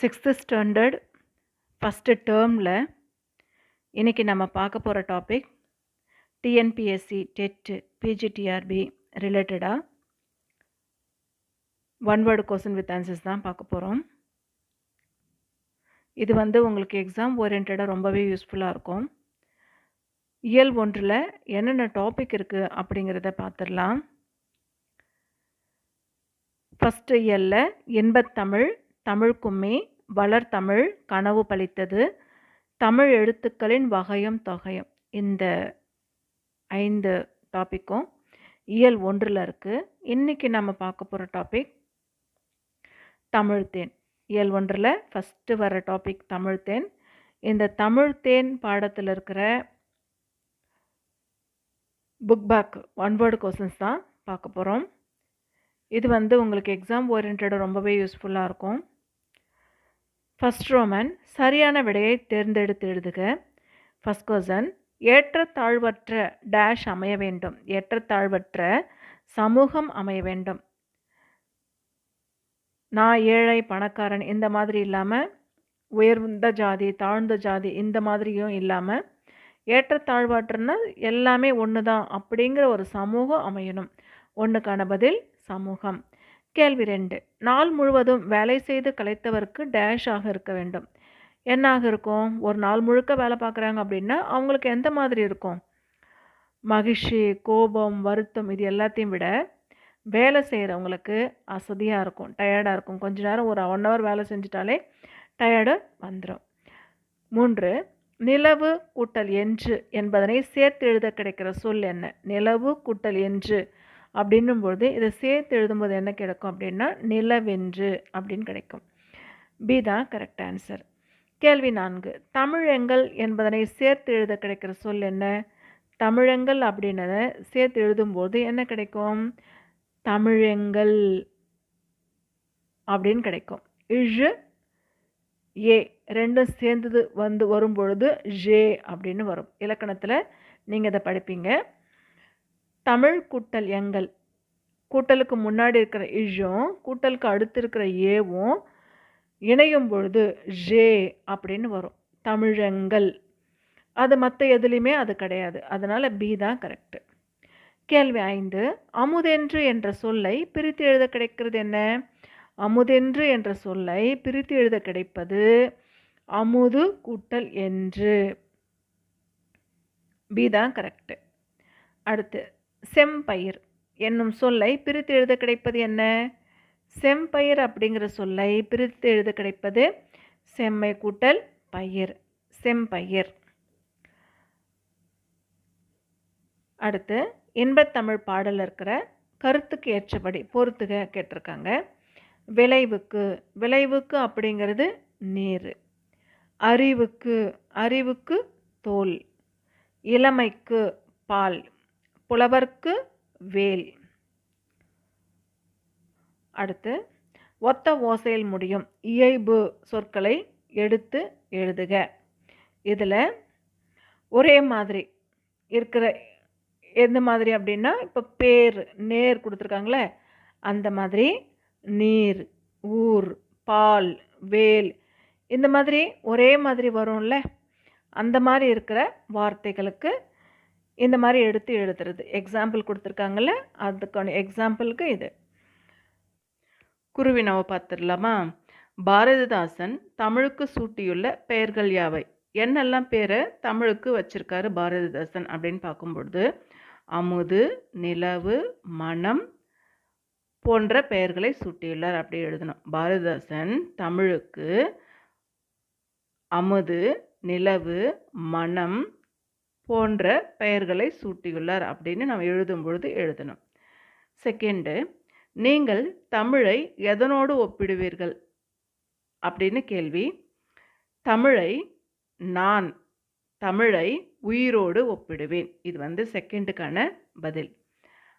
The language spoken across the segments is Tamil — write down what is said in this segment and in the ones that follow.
சிக்ஸ்த்து ஸ்டாண்டர்ட் ஃபஸ்ட்டு டேர்மில் இன்றைக்கி நம்ம பார்க்க போகிற டாபிக் டிஎன்பிஎஸ்சி டெட்டு பிஜிடிஆர்பி ரிலேட்டடாக one word question with answers தான் பார்க்க போகிறோம் இது வந்து உங்களுக்கு எக்ஸாம் ஓரியன்டாக ரொம்பவே யூஸ்ஃபுல்லாக இருக்கும். இயல் ஒன்றில் என்னென்ன டாபிக் இருக்குது அப்படிங்கிறத பார்த்துடலாம். ஃபஸ்ட்டு இயலில் இன்பத்தமிழ் தமிழ்க்குமே வளர்தமிழ் கனவு பலித்தது தமிழ் எழுத்துக்களின் வகையும் தொகையும். இந்த ஐந்து டாப்பிக்கும் இயல் ஒன்றில் இருக்குது இன்றைக்கி நம்ம பார்க்க போகிற டாபிக் தமிழ்த்தேன் இயல் ஒன்றில் ஃபஸ்ட்டு வர டாபிக் தமிழ்த்தேன் இந்த தமிழ்த்தேன் பாடத்தில் இருக்கிற book back one word questions தான் பார்க்க போகிறோம் இது வந்து உங்களுக்கு எக்ஸாம் ஓரியன்டாக ரொம்பவே யூஸ்ஃபுல்லாக இருக்கும். ஃபஸ்ட் ரோமன் சரியான விடையை தேர்ந்தெடுத்து எழுதுக. ஃபஸ்ட் கொசன் ஏற்றத்தாழ்வற்ற டேஷ் அமைய வேண்டும். ஏற்றத்தாழ்வற்ற சமூகம் அமைய வேண்டும். நான் ஏழை பணக்காரன் இந்த மாதிரி இல்லாமல் உயர்ந்த ஜாதி தாழ்ந்த ஜாதி இந்த மாதிரியும் இல்லாமல் ஏற்றத்தாழ்வற்றன்னா எல்லாமே ஒன்று தான் அப்படிங்கிற ஒரு சமூகம் அமையணும். ஒன்றுக்கான பதில் சமூகம். கேள்வி ரெண்டு. நாள் முழுவதும் வேலை செய்து கலைத்தவருக்கு டேஷ் ஆக இருக்க வேண்டும். என்னாக இருக்கும்? ஒரு நாள் முழுக்க வேலை பார்க்குறாங்க அப்படின்னா அவங்களுக்கு எந்த மாதிரி இருக்கும்? மகிழ்ச்சி கோபம் வருத்தம் இது எல்லாத்தையும் விட வேலை செய்கிறவங்களுக்கு அசதியாக இருக்கும். டயர்டாக இருக்கும். கொஞ்ச நேரம் ஒரு ஒன் ஹவர் வேலை செஞ்சிட்டாலே டயர்டு வந்துடும் மூன்று. நிலவு கூட்டல் என்று என்பதனை சேர்த்து எழுத கிடைக்கிற சொல் என்ன? நிலவு கூட்டல் என்று. அப்படின்னும்போது இதை சேர்த்து எழுதும்போது என்ன கிடைக்கும் அப்படின்னா நிலவென்று அப்படின்னு கிடைக்கும். பி தான் கரெக்ட் ஆன்சர் கேள்வி நான்கு. தமிழெங்கள் என்பதனை சேர்த்து எழுத கிடைக்கிற சொல் என்ன? தமிழெங்கள் அப்படின்னத சேர்த்து எழுதும்போது என்ன கிடைக்கும்? தமிழெங்கள் அப்படின்னு கிடைக்கும். இழு ஏ ரெண்டும் சேர்ந்தது வந்து வரும் பொழுது ஜே அப்படின்னு வரும். இலக்கணத்தில் நீங்கள் இதை படிப்பீங்க. தமிழ் கூட்டல் எங்கள். கூட்டலுக்கு முன்னாடி இருக்கிற இஷும் கூட்டலுக்கு அடுத்து இருக்கிற ஏவும் இணையும் பொழுது ஜே அப்படின்னு வரும். தமிழங்கள். அது மற்ற எதுலேயுமே அது கிடையாது. அதனால் பி தான் கரெக்டு. கேள்வி ஐந்து. அமுதென்று என்ற சொல்லை பிரித்து எழுத கிடைக்கிறது என்ன? அமுதென்று என்ற சொல்லை பிரித்து எழுத கிடைப்பது அமுது கூட்டல் என்று. பி தான் கரெக்டு. அடுத்து செம்பயிர் என்னும் சொல்லை பிரித்து எழுத கிடைப்பது என்ன? செம்பயிர் அப்படிங்கிற சொல்லை பிரித்து எழுத கிடைப்பது செம்மை கூட்டல் பயிர் செம்பயிர். அடுத்து இன்பத்தமிழ் பாடல் இருக்கிற கருத்துக்கு ஏற்றபடி பொறுத்துக கேட்டிருக்காங்க. விளைவுக்கு விளைவுக்கு அப்படிங்கிறது நீர் அறிவுக்கு அறிவுக்கு தோல் இளமைக்கு பால். புலவர்க்கு வேல். அடுத்து ஒத்த ஓசையில் முடியும். இயைபு சொற்களை எடுத்து எழுதுக. இதில் ஒரே மாதிரி இருக்கிற எந்த மாதிரி அப்படின்னா இப்போ பேர் நேர் கொடுத்துருக்காங்களே அந்த மாதிரி நீர் ஊர் பால் வேல் இந்த மாதிரி ஒரே மாதிரி வரும்ல அந்த மாதிரி இருக்கிற வார்த்தைகளுக்கு இந்த மாதிரி எடுத்து எழுதுறது. எக்ஸாம்பிள் கொடுத்துருக்காங்கல்ல அதுக்கான எக்ஸாம்பிளுக்கு இது. குருவினவை பார்த்துடலாமா? பாரதிதாசன் தமிழுக்கு சூட்டியுள்ள பெயர்கள் யாவை? என்னெல்லாம் பேரை தமிழுக்கு வச்சிருக்காரு பாரதிதாசன் அப்படின்னு பார்க்கும்பொழுது அமுது நிலவு மனம் போன்ற பெயர்களை சூட்டியுள்ளார் அப்படி எழுதணும். பாரதிதாசன் தமிழுக்கு அமுது நிலவு மனம் போன்ற பெயர்களை சூட்டியுள்ளார் அப்படின்னு நம்ம எழுதும் பொழுது எழுதணும். செகண்டு நீங்கள் தமிழை எதனோடு ஒப்பிடுவீர்கள்? அப்படின்னு கேள்வி. தமிழை நான் தமிழை உயிரோடு ஒப்பிடுவேன். இது வந்து செகண்டுக்கான பதில்.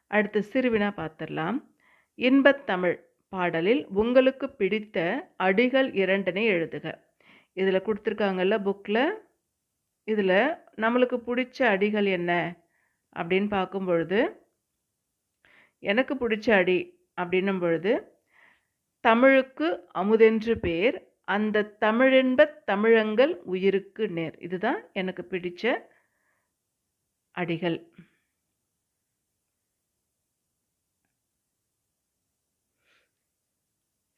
அடுத்து சிறுவினா பார்த்துடலாம். இன்பத்தமிழ் பாடலில் உங்களுக்கு பிடித்த அடிகள் இரண்டனை எழுதுக. இதில் கொடுத்துருக்காங்கல்ல புக்கில் இதில் நம்மளுக்கு பிடிச்ச அடிகள் என்ன? அப்படின்னு பார்க்கும் பொழுது எனக்கு பிடிச்ச அடி அப்படின்னும் பொழுது தமிழுக்கு அமுதென்று பேர் அந்த தமிழென்ப தமிழங்கள் உயிருக்கு நேர். இதுதான் எனக்கு பிடிச்ச அடிகள்.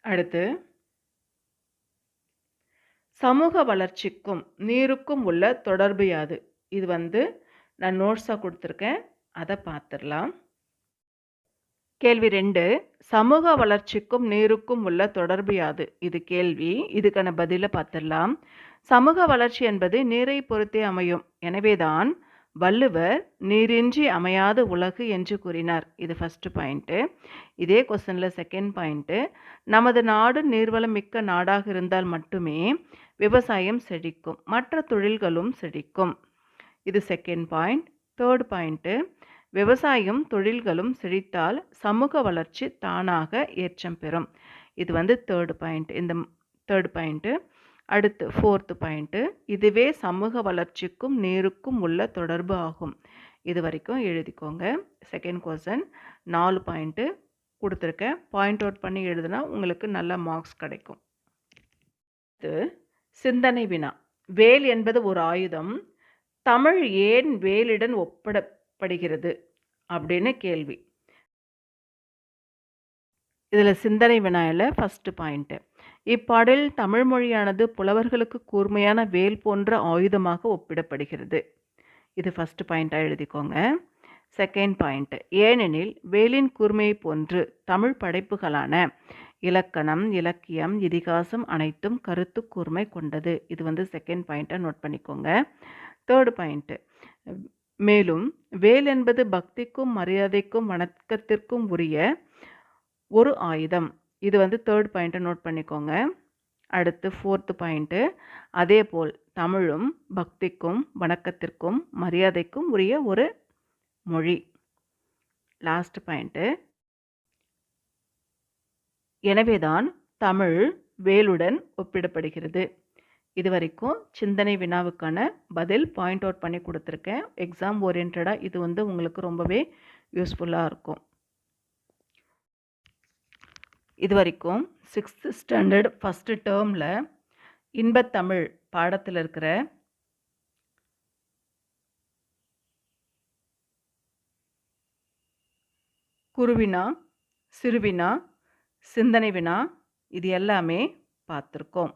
அடுத்து சமூக வளர்ச்சிக்கும் நீருக்கும் உள்ள தொடர்பு யாது? இது வந்து நான் நோட்ஸாக கொடுத்துருக்கேன். அதை பார்த்துடலாம் கேள்வி ரெண்டு. சமூக வளர்ச்சிக்கும் நீருக்கும் உள்ள தொடர்பு யாது? இது கேள்வி. இதுக்கான பதிலை பார்த்துடலாம் சமூக வளர்ச்சி என்பது நீரை பொறுத்தே அமையும். எனவேதான் வள்ளுவர் நீரின்றி அமையாத உலகு என்று கூறினார். இது ஃபஸ்ட்டு பாயிண்ட்டு இதே கொஸ்டனில் செகண்ட் பாயிண்ட்டு நமது நாடு நீர்வளம் மிக்க நாடாக இருந்தால் மட்டுமே விவசாயம் செழிக்கும் மற்ற தொழில்களும் செழிக்கும். இது செகண்ட் பாயிண்ட் தேர்ட் பாயிண்ட்டு விவசாயம் தொழில்களும் செழித்தால் சமூக வளர்ச்சி தானாக ஏற்றம் பெறும். இது வந்து தேர்டு பாயிண்ட் இந்த தேர்ட் பாயிண்ட்டு அடுத்து ஃபோர்த்து பாயிண்ட்டு இதுவே சமூக வளர்ச்சிக்கும் நீருக்கும் உள்ள தொடர்பு ஆகும். இது வரைக்கும் எழுதிக்கோங்க. செகண்ட் கொஸ்டன் நாலு பாயிண்ட்டு கொடுத்துருக்கேன். பாயிண்ட் அவுட் பண்ணி எழுதுனா உங்களுக்கு நல்ல மார்க்ஸ் கிடைக்கும். அடுத்து சிந்தனை வினா. வேல் என்பது ஒரு ஆயுதம். தமிழ் ஏன் வேலுடன் ஒப்பிடப்படுகிறது? அப்படின்னு கேள்வி. இதில் சிந்தனை வினாயில் ஃபஸ்ட்டு பாயிண்ட்டு இப்பாடலில் தமிழ் மொழியானது புலவர்களுக்கு கூர்மையான வேல் போன்ற ஆயுதமாக ஒப்பிடப்படுகிறது. இது ஃபஸ்ட்டு பாயிண்ட்டாக எழுதிக்கோங்க. செகண்ட் பாயிண்ட்டு ஏனெனில் வேலின் கூர்மையை போன்று தமிழ் படைப்புகளான இலக்கணம் இலக்கியம் இதிகாசம் அனைத்தும் கருத்து கூர்மை கொண்டது. இது வந்து செகண்ட் பாயிண்ட்டை நோட் பண்ணிக்கோங்க. தேர்டு பாயிண்ட்டு மேலும் வேல் என்பது பக்திக்கும் மரியாதைக்கும் வணக்கத்திற்கும் உரிய ஒரு ஆயுதம். இது வந்து தேர்ட் பாயிண்ட்டை நோட் பண்ணிக்கோங்க. அடுத்து ஃபோர்த்து பாயிண்ட்டு அதே போல் தமிழும் பக்திக்கும் வணக்கத்திற்கும் மரியாதைக்கும் உரிய ஒரு மொழி. லாஸ்ட் பாயிண்ட்டு எனவேதான் தமிழ் வேலுடன் ஒப்பிடப்படுகிறது. இது வரைக்கும் சிந்தனை வினாவுக்கான பதில் பாயிண்ட் அவுட் பண்ணி கொடுத்துருக்கேன். எக்ஸாம் ஓரியன்டாக இது வந்து உங்களுக்கு ரொம்பவே யூஸ்ஃபுல்லாக இருக்கும். இது வரைக்கும் சிக்ஸ்த்து ஸ்டாண்டர்ட் ஃபஸ்ட்டு டேர்மில் இன்பத்தமிழ் பாடத்தில் இருக்கிற குருவினா சிறுவினா சிந்தனை வினா இது எல்லாமே பார்த்துருக்கோம்.